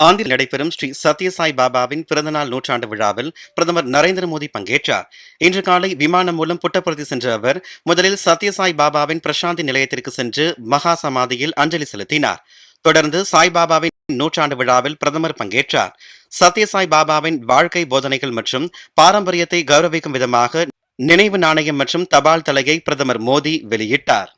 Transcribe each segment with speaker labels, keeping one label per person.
Speaker 1: ஆந்தில் நடைபெறும் ஸ்ரீ சத்யசாய் பாபாவின் பிறந்தநாள் நூற்றாண்டு விழாவில் பிரதமர் நரேந்திர மோடி பங்கேற்றார். இன்று காலை விமானம் மூலம் புட்டபர்த்தி சென்ற அவர் முதலில் சத்யசாய் பாபாவின் பிரசாந்தி நிலையத்திற்கு சென்று மகா சமாதியில் அஞ்சலி செலுத்தினார். தொடர்ந்து சாய்பாபாவின் நூற்றாண்டு விழாவில் பிரதமர் பங்கேற்றார். சத்யசாய் பாபாவின் வாழ்க்கை போதனைகள் மற்றும் பாரம்பரியத்தை கௌரவிக்கும் விதமாக நினைவு நாணயம் மற்றும் தபால் தலையை பிரதமர் மோடி வெளியிட்டார்.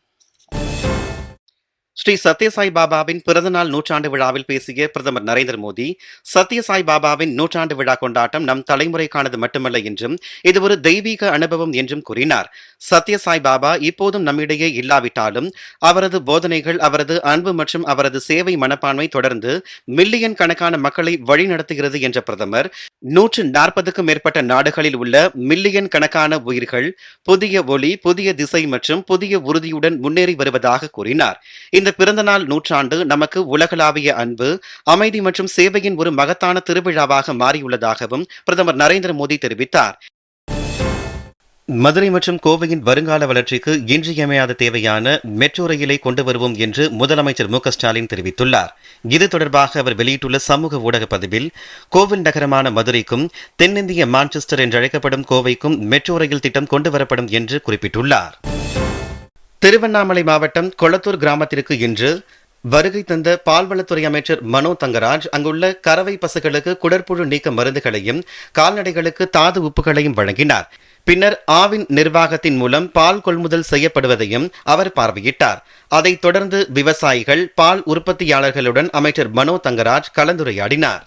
Speaker 1: ஸ்ரீ சத்யசாய் பாபாவின் பிறந்தநாள் நூற்றாண்டு விழாவில் பேசிய பிரதமர் நரேந்திர மோடி சத்யசாய் பாபாவின் நூற்றாண்டு விழா கொண்டாட்டம் நம் தலைமுறைக்கானது மட்டுமல்ல என்றும் இது ஒரு தெய்வீக அனுபவம் என்றும் கூறினார். சத்யசாய் பாபா இப்போதும் நம்மிடையே இல்லாவிட்டாலும் அவரது போதனைகள் அவரது அன்பு மற்றும் அவரது சேவை மனப்பான்மை தொடர்ந்து மில்லியன் கணக்கான மக்களை வழிநடத்துகிறது என்ற பிரதமர் நூற்று நாற்பதுக்கும் மேற்பட்ட நாடுகளில் உள்ள மில்லியன் கணக்கான உயிர்கள் புதிய ஒளி புதிய திசை மற்றும் புதிய உறுதியுடன் முன்னேறி வருவதாக கூறினார். இந்த பிறந்தநாள் நூற்றாண்டு நமக்கு உலகளாவிய அன்பு அமைதி மற்றும் சேவையின் ஒரு மகத்தான திருவிழாவாக மாறியுள்ளதாகவும் பிரதமர் நரேந்திர மோடி தெரிவித்தார். மதுரை மற்றும் கோவையின் வருங்கால வளர்ச்சிக்கு இன்றியமையாத தேவையான மெட்ரோ ரயிலை கொண்டு வருவோம் என்று முதலமைச்சர் மு ஸ்டாலின் தெரிவித்துள்ளார். இது தொடர்பாக அவர் வெளியிட்டுள்ள சமூக ஊடக பதிவில் கோவில் நகரமான மதுரைக்கும் தென்னிந்திய மான்செஸ்டர் என்று அழைக்கப்படும் கோவைக்கும் மெட்ரோ ரயில் திட்டம் கொண்டு வரப்படும் என்று குறிப்பிட்டுள்ளார். திருவண்ணாமலை மாவட்டம் கொளத்தூர் கிராமத்திற்கு இன்று வருகை தந்த பால்வளத்துறை அமைச்சர் மனோ தங்கராஜ் அங்குள்ள கறவை பசுகளுக்கு குடற்புழு நீக்க மருந்துகளையும் கால்நடைகளுக்கு தாது உப்புகளையும் வழங்கினார். பின்னர் ஆவின் நிர்வாகத்தின் மூலம் பால் கொள்முதல் செய்யப்படுவதையும் அவர் பார்வையிட்டார். அதைத் தொடர்ந்து விவசாயிகள் பால் உற்பத்தியாளர்களுடன் அமைச்சர் மனோ தங்கராஜ் கலந்துரையாடினார்.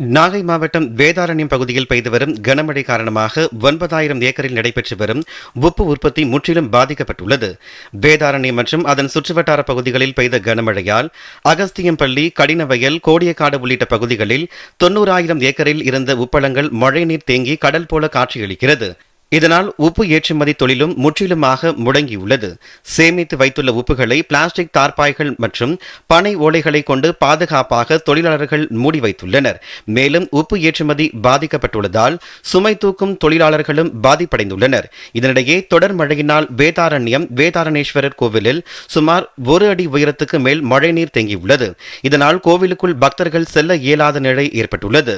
Speaker 1: நாகை மாவட்டம் வேதாரண்யம் பகுதியில் பெய்து வரும் கனமழை காரணமாக ஒன்பதாயிரம் ஏக்கரில் நடைபெற்று வரும் உப்பு உற்பத்தி முற்றிலும் பாதிக்கப்பட்டுள்ளது. வேதாரண்யம் மற்றும் அதன் சுற்றுவட்டார பகுதிகளில் பெய்த கனமழையால் அகஸ்தியம்பள்ளி கடினவயல் கோடியக்காடு உள்ளிட்ட பகுதிகளில் தொன்னூறாயிரம் ஏக்கரில் இருந்த உப்பளங்கள் மழைநீர் தேங்கி கடல் போல காட்சியளிக்கிறது. இதனால் உப்பு ஏற்றுமதி தொழிலும் முற்றிலுமாக முடங்கியுள்ளது. சேமித்து வைத்துள்ள உப்புகளை பிளாஸ்டிக் தார்பாய்கள் மற்றும் பனை ஓலைகளை கொண்டு பாதுகாப்பாக தொழிலாளர்கள் மூடி வைத்துள்ளனர். மேலும் உப்பு ஏற்றுமதி பாதிக்கப்பட்டுள்ளதால் சுமை தூக்கும் தொழிலாளர்களும் பாதிப்படைந்துள்ளனர். இதனிடையே தொடர் மழையினால் வேதாரண்யம் வேதாரணேஸ்வரர் கோவிலில் சுமார் ஒரு அடி உயரத்துக்கு மேல் மழைநீர் தேங்கியுள்ளது. இதனால் கோவிலுக்குள் பக்தர்கள் செல்ல இயலாத நிலை ஏற்பட்டுள்ளது.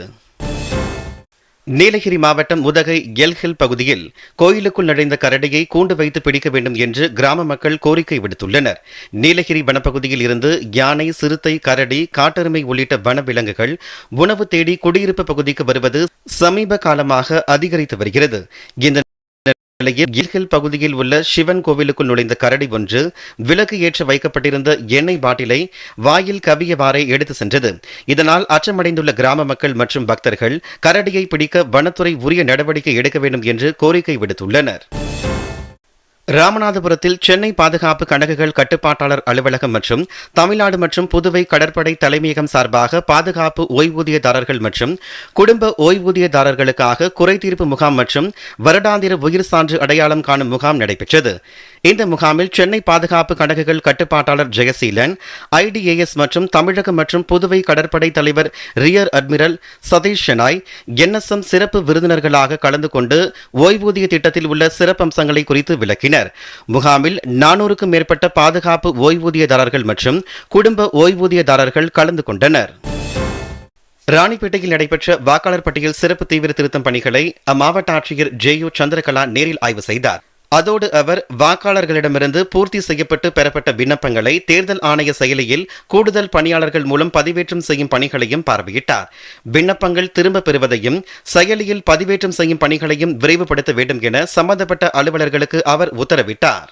Speaker 1: நீலகிரி மாவட்டம் உதகை எல்ஹில் பகுதியில் கோயிலுக்குள் நுழைந்த கரடியை கூண்டு வைத்து பிடிக்க வேண்டும் என்று கிராம மக்கள் கோரிக்கை விடுத்துள்ளனர். நீலகிரி வனப்பகுதியில் இருந்து யானை சிறுத்தை கரடி காட்டெருமை உள்ளிட்ட வனவிலங்குகள் உணவு தேடி குடியிருப்பு பகுதிக்கு வருவது சமீப காலமாக அதிகரித்து வருகிறது. இந்த நிலையில் கில்ஹில் பகுதியில் உள்ள சிவன் கோவிலுக்குள் நுழைந்த கரடி ஒன்று விலக்கு ஏற்ற வைக்கப்பட்டிருந்த எண்ணெய் பாட்டிலை வாயில் கவியவாறே எடுத்து சென்றது. இதனால் அச்சமடைந்துள்ள கிராம மக்கள் மற்றும் பக்தர்கள் கரடியை பிடிக்க வனத்துறை உரிய நடவடிக்கை எடுக்க வேண்டும் என்று கோரிக்கை விடுத்துள்ளனர். ராமநாதபுரத்தில் சென்னை பாதுகாப்பு கணக்குகள் கட்டுப்பாட்டாளர் அலுவலகம் மற்றும் தமிழ்நாடு மற்றும் புதுவை கடற்படை தலைமையகம் சார்பாக பாதுகாப்பு ஓய்வூதியதாரர்கள் மற்றும் குடும்ப ஓய்வூதியதாரர்களுக்காக குறைதீர்ப்பு முகாம் மற்றும் வருடாந்திர உயிர் சான்று அடையாளம் காணும் முகாம் நடைபெற்றது. இந்த முகாமில் சென்னை பாதுகாப்பு கணக்குகள் கட்டுப்பாட்டாளர் ஜெயசீலன் ஐடிஏஎஸ் மற்றும் தமிழகம் மற்றும் புதுவை கடற்படை தலைவர் rear admiral Satish Shenoy NSM சிறப்பு விருந்தினர்களாக கலந்து கொண்டு ஓய்வூதிய திட்டத்தில் உள்ள சிறப்பம்சங்களை குறித்து விளக்கினர். முகாமில் நானூறுக்கும் மேற்பட்ட பாதுகாப்பு ஓய்வூதியதாரர்கள் மற்றும் குடும்ப ஓய்வூதியதாரர்கள் கலந்து கொண்டனர். ராணிப்பேட்டையில் நடைபெற்ற வாக்காளர் பட்டியல் சிறப்பு தீவிர திருத்தம் பணிகளை அம்மாவட்ட ஆட்சியர் ஜே யு சந்திரகலா நேரில் ஆய்வு செய்தார். அதோடு அவர் வாக்காளர்களிடமிருந்து பூர்த்தி செய்யப்பட்டு பெறப்பட்ட விண்ணப்பங்களை தேர்தல் ஆணைய செயலியில் கூடுதல் பணியாளர்கள் மூலம் பதிவேற்றம் செய்யும் பணிகளையும் பார்வையிட்டார். விண்ணப்பங்கள் திரும்ப பெறுவதையும் செயலியில் பதிவேற்றம் செய்யும் பணிகளையும் விரைவுபடுத்த வேண்டும் என சம்பந்தப்பட்ட அலுவலர்களுக்கு அவர் உத்தரவிட்டார்.